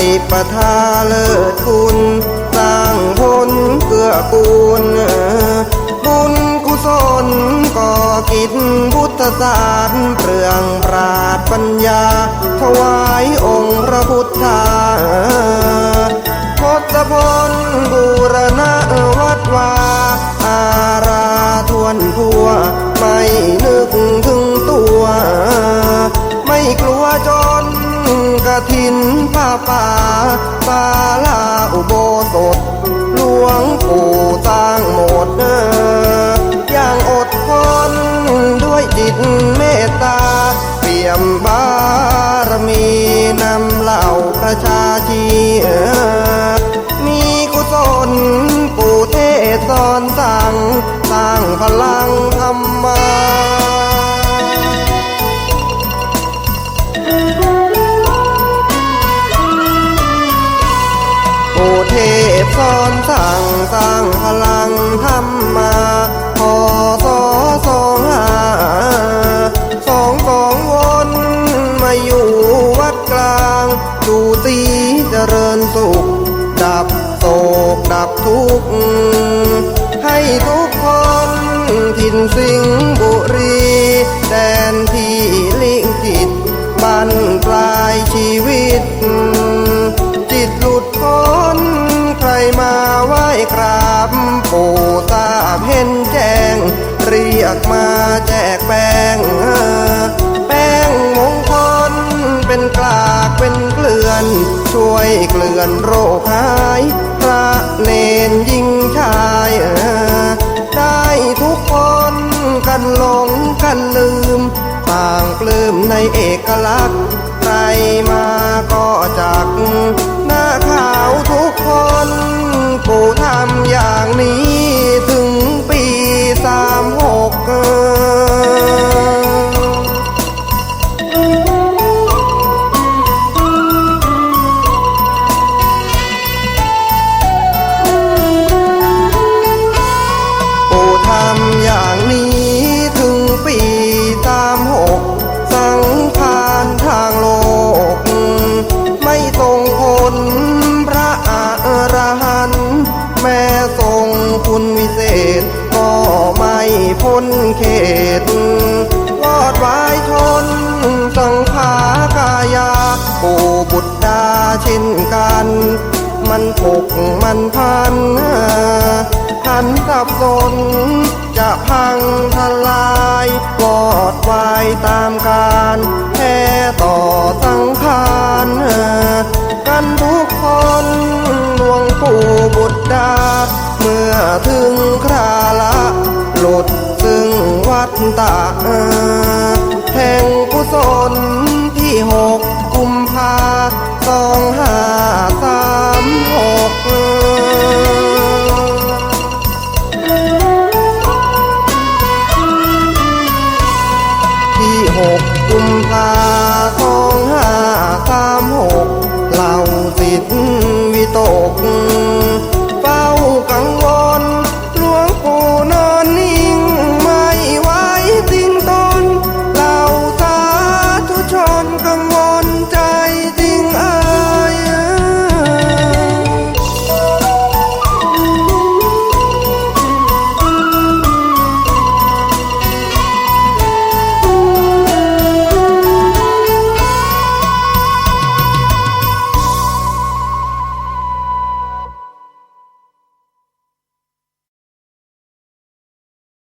ฏิปทาเลิศคุณ สร้างผลเกื้อกูล กิจพุทธศาสตร์เปลืองปราดปัญญา ถวายองค์พระพุทธาทศพลบูรณะวัดวา อาราทวนทั่ว ไม่นึกถึงตัว ไม่กลัวจนกระถินผ้าป่าศาลาอุโบสถ หลวงปู่ ชาชีเอมีกุศลปู่เทศสอนสั่งสร้างพลังธรรมาผู้เทพสอนสั่งสร้างพลังธรรมา บันปลายชีวิต จิตหลุดพ้น ใครมาไหว้กราบปู่ทราบเห็นแจ้ง เรียกมาแจกแป้ง แป้งมงคลเป็นกลากเป็นเกลื่อน ช่วยเกลื่อนโรคหาย พระเนนยิ่งชาย ได้ทุกคน เอกลักษณ์ใครมา งคุณวิเศษ ก็ไม่พ้นเขตวอดวายชนสังขากายาปู่บุตรดาเช่นกัน มันผกมันพันหันสับสนจะพังทลายวอดวายตามการแพ้ต่อสังขารกันทุกคนหลวงปู่บุตรดา เมื่อถึงคราละหลุดซึ่งวัฏตะแห่งกุศลที่หกกุมภาสองห้าสามหกที่หกกุมภา